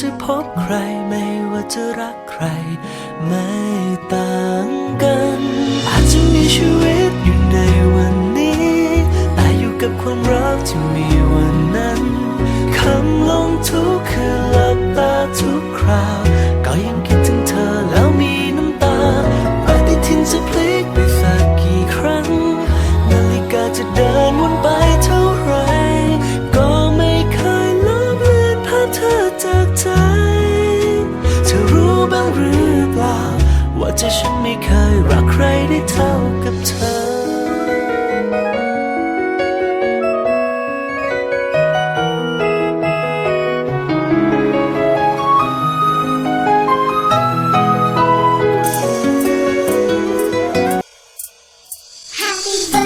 จะพบใครไม่ว่าจะรักใคร ไม่ต่างกัน อาจจะมีชีวิตอยู่ในวันนี้ แต่อยู่กับความรักที่มีวันนั้นคำลงทุกคืนหลับตาทุกคราว ก็ยังคิดถึงเธอแล้วมีน้ำตาปฏิทินจะพลิกไป Happy birthday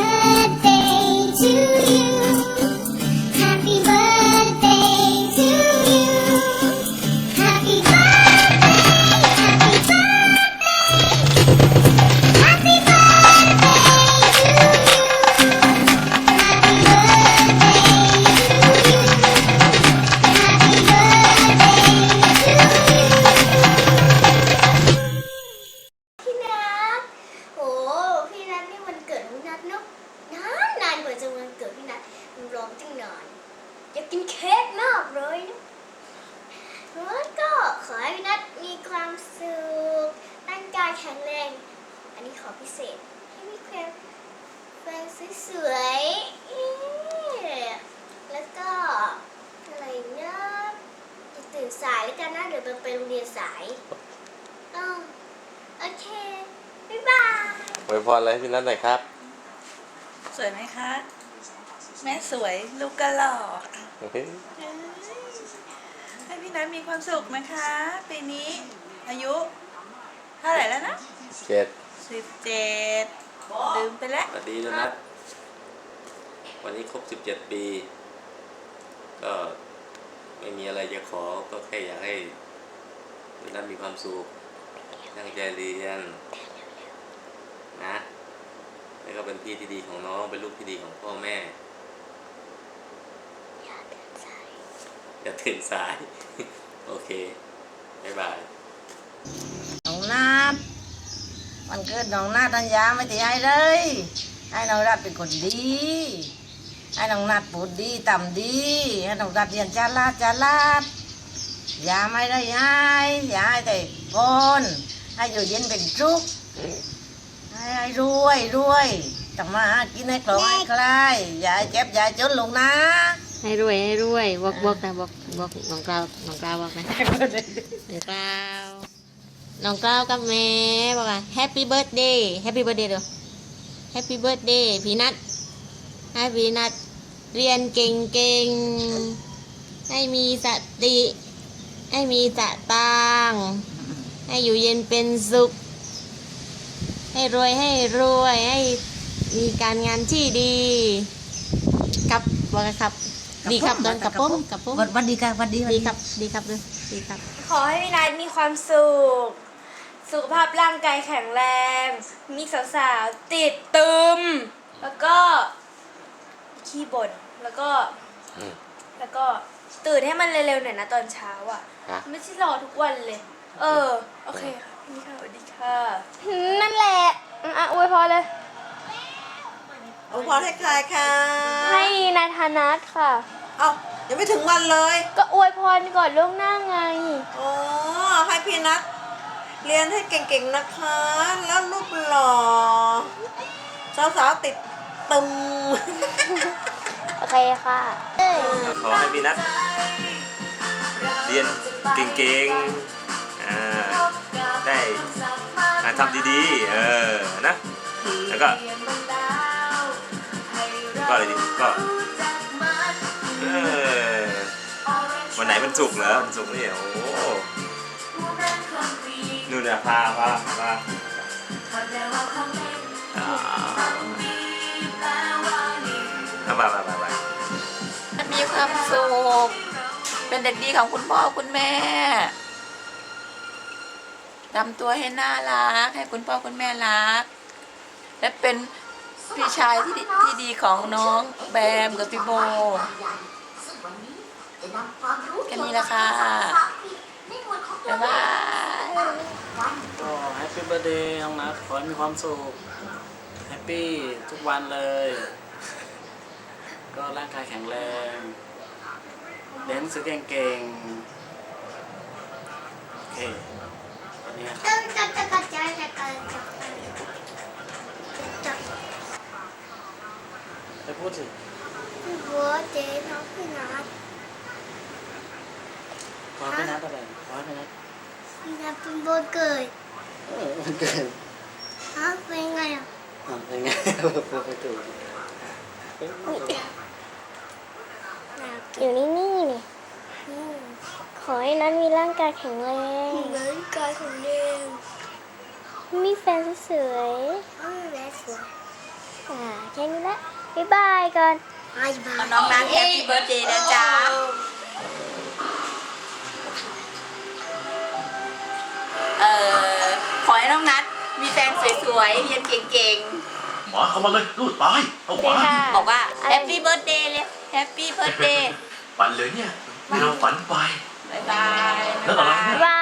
อันนี้ขอพิเศษให้มีแฟนแฟนสวยๆเอ๊ะแล้วก็อะไรนะอย่าตื่นสายแล้วกันนะเดี๋ยวไปโรงเรียนสายอ้าวโอเค บ๊ายบายอวยพรอะไรให้พี่นัทหน่อยครับ สวยไหมคะ แม่สวยลูกก็หล่อให้พี่นัทมีความสุขนะคะปีนี้อายุเท่าไหร่แล้วนะเจ็ด สิบเจ็ดลืมไปแล้วสวัสดีนะนัทวันนี้ครบสิบเจ็ดปี ก็ไม่มีอะไรจะขอก็แค่อยากให้พี่นัทมีความสุขตั้งใจเรียนนะแล้วก็เป็นพี่ที่ดีของน้องเป็นลูกที่ดีของพ่อแม่อย่าตื่นสาย โอเค บ๊ายบาย น้องนา ดวันเกิดน้องนาดทัญญาไม่ตีให้เลยให้น้องรัดเป็นคนดีให้น้องนาดพูดดีต่ำดีให้น้องรัดเรียนจาลาดจาลาดอย่าไม่ได้ให้อย่าให้แต่คนให้อยู่เย็นเป็นทุกข์ให้ให้รวยรวยต้องมาหากินให้ครองให้ใครอย่าให้เจ็บอย่าให้จนลงนะ ให้รวยให้รวยบอกบอกนะบอกบอกน้องกล้าวน้องกล้าวบอกนะน้องกล้าว น้องกล้าวกับแม่บอกว่าแฮปปี้เบิร์ดเดย์แฮปปี้เบิร์ดเดย์เด้อแฮปปี้เบิร์ดเดย์พี่นัทให้พี่นัทเรียนเก่งเก่งๆให้มีสติ ให้มีสตางค์ให้อยู่เย็นเป็นสุข ให้รวยให้รวยให้มีการงานที่ดี ครับบอกกันครับ ดีครับตอนกับผมกับผมวันวันดีค่ะวันดีวันดีดีครับ ดีครับเลยดีครับ ขอให้พี่นัทมีความสุข สุขภาพร่างกายแข็งแรง มีสาวๆติดตึม แล้วก็ขี้บ่นแล้วก็ อืม แล้วก็ตื่นให้มันเร็วๆหน่อยนะตอนเช้าอะ ฮะ ไม่ใช่รอทุกวันเลย เออ โอเคค่ะพี่ค่ะสวัสดีค่ะนั่นแหละอะอวยพรเลย อวยพรให้ใครคะให้นายธนัทค่ะ เอ้ายังไม่ถึงวันเลย ก็อวยพรก่อนล่วงหน้าไง อ๋อ ให้พี่นัท เรียนให้เก่งๆนะคะ แล้วรูปหล่อสาวๆติดตึมโอเคค่ะ ขอให้พี่นัทเรียนเก่งๆอ่าได้งานทำดีๆ เออ นะ แล้วก็ ก็อะไรดี ก็ เออ วันไหนมันสุกร์เหรอมันสุกร์นี่โอ้โห นู่นน่ะพาพาพาอ่าเอาไปไปไปไปมีความสุข เป็นเด็กดีของคุณพ่อคุณแม่ทำตัวให้น่ารัก ให้คุณพ่อคุณแม่รัก และเป็นพี่ชายที่ดีที่ดีของน้องแบมกับพี่โบแค่นี้นะค่ะบ๊ายบาย แปปี้เบอร์เดย์น้องนัทขอให้มีความสุข แฮปปี้ทุกวันเลย ก็ร่างกายแข็งแรงเล่นซื้อเก่งๆ โอเคตอนนี้นะครัไปพูดถึงหัเจ๊น้องพี่นัทขอให้พี่นัทอะไรขอให้พี่นัทพี่นัทเป็นโบนเกิด เออมันเกิดฮะเป็นไงอะอะยังไงพูดไปถูกอยู่นิ่งๆนี่ขอให้นัทมีร่างกายแข็งแรง เหมือนกายของเดิมมีแฟนสวยเออและสวยๆอ่าแค่นี้ละบ๊ายบายก่อนบายบายน้องนัทแฮปปี้เบิร์ดเดย์นะจ๊ะเออ ขอให้น้องนัทมีแฟนสวยๆเรียนเก่งหมาเข้ามาเลยลูกตายเอาเดี๋ยวมาค่ะๆบอกว่าแฮปปี้เบิร์ดเดย์เลยแฮปปี้เบิร์ดเดย์ฝันเลยเนี่ยไม่เราฝันไป บ๊ายบาย แล้วอะไรเนี่ยบ๊ายบา